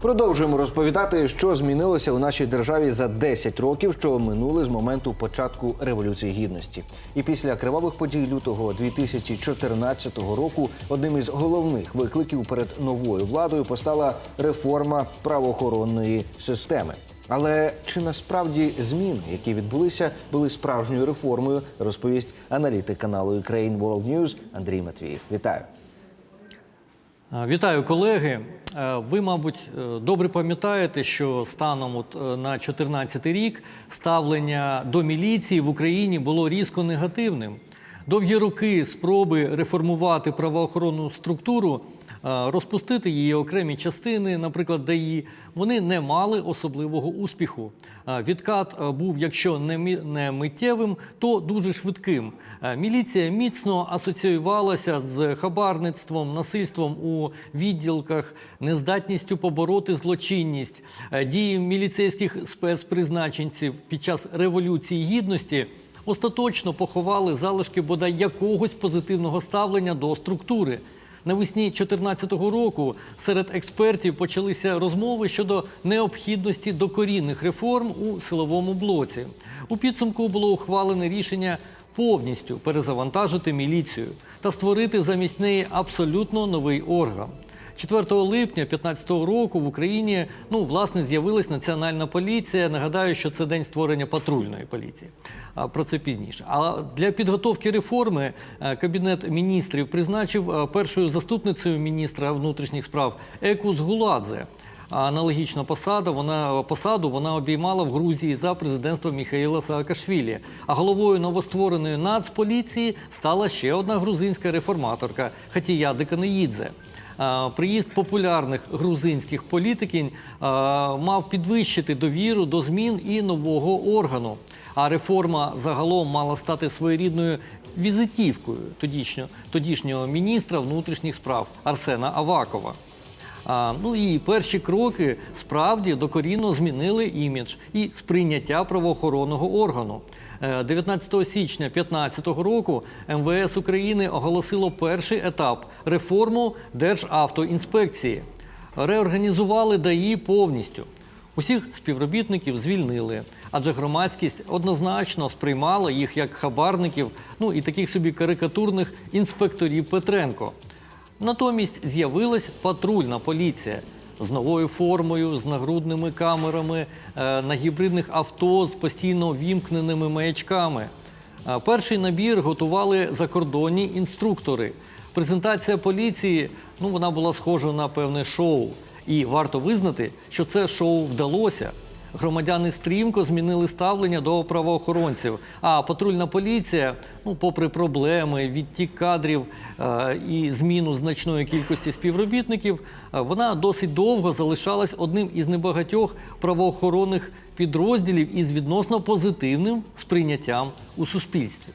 Продовжуємо розповідати, що змінилося у нашій державі за 10 років, що минули з моменту початку революції гідності. І після кривавих подій лютого 2014 року одним із головних викликів перед новою владою постала реформа правоохоронної системи. Але чи насправді зміни, які відбулися, були справжньою реформою, розповість аналітик каналу Ukraine World News Андрій Матвієв. Вітаю. Е, Вітаю, колеги. Е, Ви, мабуть, е, добре пам'ятаєте, що станом от на 2014 рік ставлення до міліції в Україні було різко негативним. Довгі роки спроби реформувати правоохоронну структуру, е, розпустити її окремі частини, наприклад, ДАІ, вони не мали особливого успіху. Е, Відкат е, був, якщо не миттєвим, то дуже швидким. Міліція міцно асоціювалася з хабарництвом, насильством у відділках, нездатністю побороти злочинність, дії міліцейських спецпризначенців під час революції гідності остаточно поховали залишки бодай якогось позитивного ставлення до структури. Навесні 2014 року серед експертів почалися розмови щодо необхідності докорінних реформ у силовому блоці. У підсумку було ухвалене рішення повністю перезавантажити міліцію та створити замість неї абсолютно новий орган. 4 липня 2015 року в Україні ну власне з'явилась національна поліція. Нагадаю, що це день створення патрульної поліції. Про це пізніше. А для підготовки реформи е, кабінет міністрів призначив е, першою заступницею міністра внутрішніх справ Еку Згуладзе. А Аналогічна посада вона посаду вона обіймала в Грузії за президентства Міхаїла Саакашвілі. А головою новоствореної нацполіції стала ще одна грузинська реформаторка Хатія Деканеїдзе. А, Приїзд популярних грузинських політиків мав підвищити довіру до змін і нового органу. А реформа загалом мала стати своєрідною візитівкою тодішнього, тодішнього міністра внутрішніх справ Арсена Авакова. А, ну і перші кроки справді докорінно змінили імідж і сприйняття правоохоронного органу. Е, 19 січня 2015 року МВС України оголосило перший етап реформу Державтоінспекції. Реорганізували ДАІ повністю. Усіх співробітників звільнили, адже громадськість однозначно сприймала їх як хабарників, ну і таких собі карикатурних інспекторів Петренко. Натомість з'явилась патрульна поліція з новою формою, з нагрудними камерами, е, на гібридних авто з постійно вімкненими маячками. Е, Перший набір готували закордонні інструктори. Презентація поліції ну, вона була схожа на певне шоу. І варто визнати, що це шоу вдалося. Громадяни стрімко змінили ставлення до правоохоронців. А патрульна поліція, ну, попри проблеми, відтік кадрів е, і зміну значної кількості співробітників, е, вона досить довго залишалась одним із небагатьох правоохоронних підрозділів із відносно позитивним сприйняттям у суспільстві.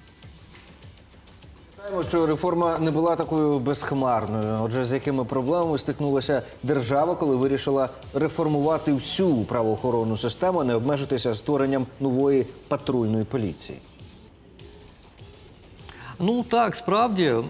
Що реформа не була такою безхмарною. Отже, з якими проблемами стикнулася держава, коли вирішила реформувати всю правоохоронну систему, не обмежитися створенням нової патрульної поліції. Ну так, справді е,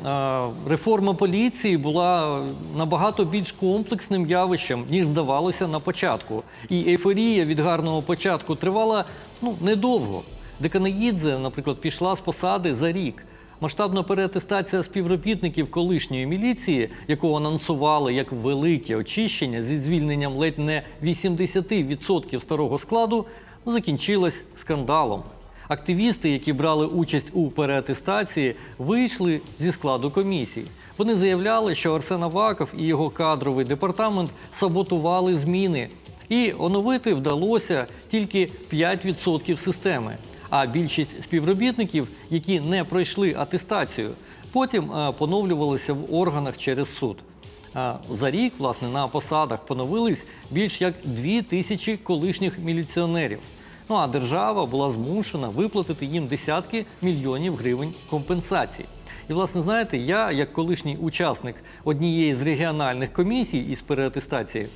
реформа поліції була набагато більш комплексним явищем, ніж здавалося на початку. І ейфорія від гарного початку тривала ну недовго. Деканаїдзе, наприклад, пішла з посади за рік. Масштабна переатестація співробітників колишньої міліції, яку анонсували як велике очищення зі звільненням ледь не 80% старого складу, закінчилась скандалом. Активісти, які брали участь у переатестації, вийшли зі складу комісії. Вони заявляли, що Арсен Аваков і його кадровий департамент саботували зміни, і оновити вдалося тільки 5% системи. А більшість співробітників, які не пройшли атестацію, потім е, поновлювалися в органах через суд. За рік, власне, на посадах поновились більш як дві тисячі колишніх міліціонерів. Ну а держава була змушена виплатити їм десятки мільйонів гривень компенсацій. І, власне, знаєте, я, як колишній учасник однієї з регіональних комісій із переатестації,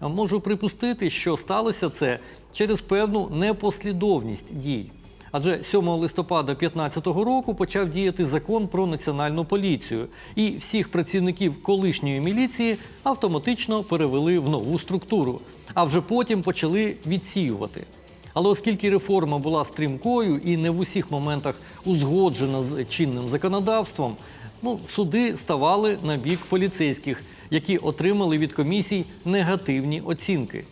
можу припустити, що сталося це через певну непослідовність дій. Адже 7 листопада 2015 року почав діяти закон про національну поліцію, і всіх працівників колишньої міліції автоматично перевели в нову структуру, а вже потім почали відсіювати. Але оскільки реформа була стрімкою і не в усіх моментах узгоджена з чинним законодавством, ну, суди ставали на бік поліцейських, які отримали від комісій негативні оцінки.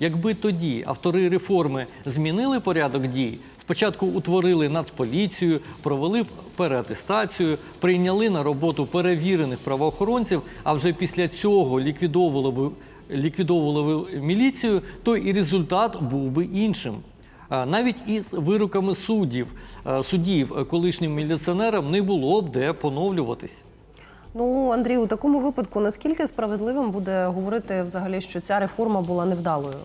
Якби тоді автори реформи змінили порядок дій, спочатку утворили нацполіцію, провели переатестацію, прийняли на роботу перевірених правоохоронців, а вже після цього ліквідовували ліквідовували міліцію, то і результат був би іншим. Навіть із вироками суддів, суддів колишнім міліціонерам не було б де поновлюватись. Ну, Андрій, у такому випадку наскільки справедливим буде говорити взагалі, що ця реформа була невдалою?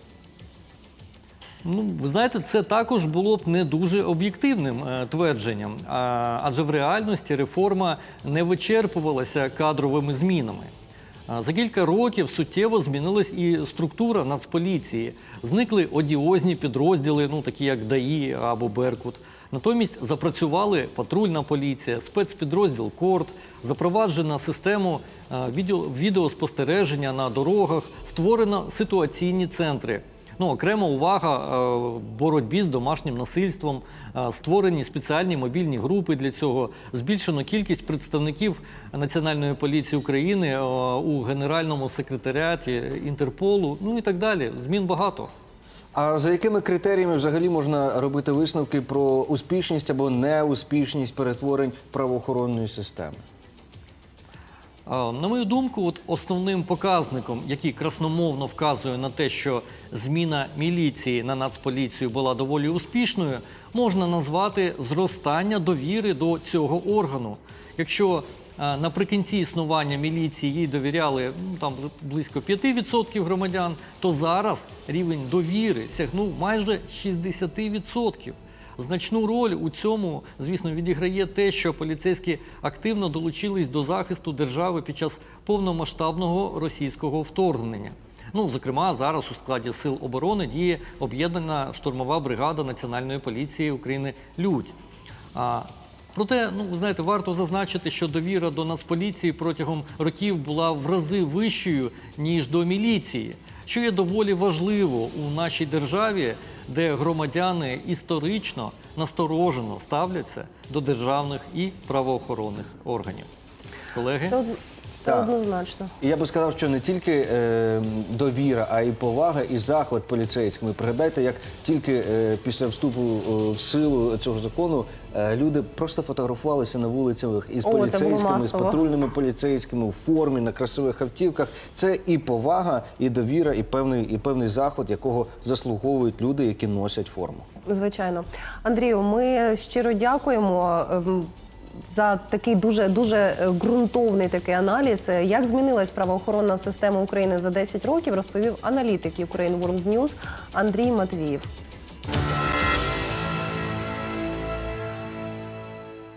Ну, ви знаєте, це також було б не дуже об'єктивним е, твердженням, а, адже в реальності реформа не вичерпувалася кадровими змінами. А, За кілька років суттєво змінилась і структура Нацполіції. Зникли одіозні підрозділи, ну такі як ДАІ або Беркут. Натомість запрацювали патрульна поліція, спецпідрозділ КОРД, запроваджена систему е, відео- відеоспостереження на дорогах, створено ситуаційні центри. Ну, окрема увага е, боротьбі з домашнім насильством, е, створені спеціальні мобільні групи для цього, збільшено кількість представників Національної поліції України е, у Генеральному секретаріаті Інтерполу, ну і так далі. Змін багато. А за якими критеріями взагалі можна робити висновки про успішність або неуспішність перетворень правоохоронної системи? На мою думку, от основним показником, який красномовно вказує на те, що зміна міліції на нацполіцію була доволі успішною, можна назвати зростання довіри до цього органу. Якщо наприкінці існування міліції їй довіряли ну, там близько 5% громадян, то зараз рівень довіри сягнув майже 60%. Значну роль у цьому, звісно, відіграє те, що поліцейські активно долучились до захисту держави під час повномасштабного російського вторгнення. Ну, зокрема, зараз у складі сил оборони діє об'єднана штурмова бригада Національної поліції України Людь. А, проте, ну ви знаєте, варто зазначити, що довіра до Нацполіції протягом років була в рази вищою ніж до міліції, що є доволі важливо у нашій державі, де громадяни історично насторожено ставляться до державних і правоохоронних органів. Колеги, Це, Так. однозначно. І я би сказав, що не тільки е, довіра, а й повага і захват поліцейським. І Пригадайте, як тільки е, після вступу е, в силу цього закону е, люди просто фотографувалися на вулицях із О, це було поліцейськими, з масово. патрульними поліцейськими у формі на красивих автівках. Це і повага, і довіра, і певний, і певний захват, якого заслуговують люди, які носять форму. Звичайно, Андрію, ми щиро дякуємо. ем, За такий дуже дуже е, ґрунтовний такий аналіз, Е, як змінилась правоохоронна система України за 10 років, розповів аналітик Ukraine World News Андрій Матвіїв.